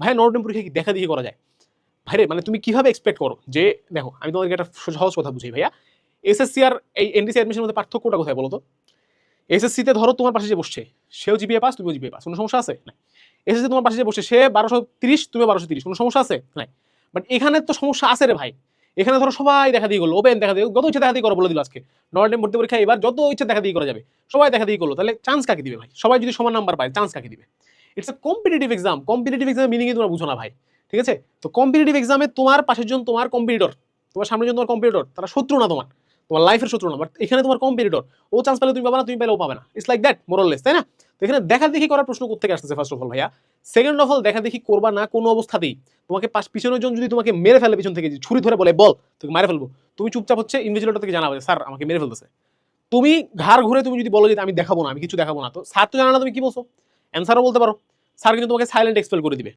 ভাই নর্ডেম পরীক্ষা কি দেখা দিয়ে করা যায়? ভাইরে মানে তুমি কীভাবে এক্সপেক্ট করো? যে, দেখো, আমি তোমাদেরকে একটা সহজ কথা বুঝি ভাইয়া। এসএসসি আর এই এনডিসি অ্যাডমিশনের মধ্যে পার্থক্যটা কোথায় বলো তো এসএসসিতে ধরো তোমার পাশে যে বসছে, সেও জিপিএ পাস তুমিও জিপিএ পাস কোনো সমস্যা আছে? না এসএসসি তোমার পাশে যে বসছে, সে বারোশো তিরিশ, তুমিও বারোশো তিরিশ, কোনো সমস্যা আছে? নাই। বাট এখানে তো সমস্যা আছে রে ভাই। এখানে ধরো সবাই দেখা দিয়ে করল, ওপেন দেখা দিয়ে যত ইচ্ছা দেখা দিয়ে করো বলে দিল আজকে। নর্ডেম ভর্তি পরীক্ষা এবার যত ইচ্ছা দেখা দিয়ে করা যাবে, সবাই দেখা দিয়ে করল। তাহলে চান্স কাকে দিবে ভাই? সবাই যদি সমান নাম্বার পায় চান্স কাকে দিবে? It's a competitive exam competitive এক্সামের মিনিংই তোমরা বুঝো না, ভাই? ঠিক আছে? তো কম্পিটিটিভ এক্সামে তোমার পাশের জন তোমার কম্পিটিটর তোমার সামনের জন তোমার কম্পিটিটর তারা শত্রু না তোমার। তোমার লাইফের শত্রু না বাট এখানে তোমার কম্পিটিটর ও চান্স পেলে তুমি পাবে না, তুমি পেলেও পাবে না। ইটস লাইক দ্যাট মোরলেস তাই না? তো এখানে দেখা দেখি করার প্রশ্ন কোথেকে আসতেছে ফার্স্ট অফ অল ভাইয়া। সেকেন্ড অফ অল দেখা দেখি করবা না কোনো অবস্থাতেই। তোমাকে পাশ পিছনের জন যদি তোমাকে মেরে ফেলে পিছন থেকে ছুরি ধরে বলে, বল, তোকে মারে ফেলব। তুমি চুপচাপ হচ্ছে ইনভিজিলেটর থেকে জানাবে স্যার, আমাকে মেরে ফেলতেছে। তুমি ঘাড় ঘুরে তুমি যদি বলো যে, আমি দেখাবো না, আমি কিছু দেখাবো না। তো স্যার তো জানা তুমি কি বলছো। অ্যান্সারও বলতে পারো। স্যার কিন্তু তোমাকে সাইলেন্ট এক্সপেল করে দিবে।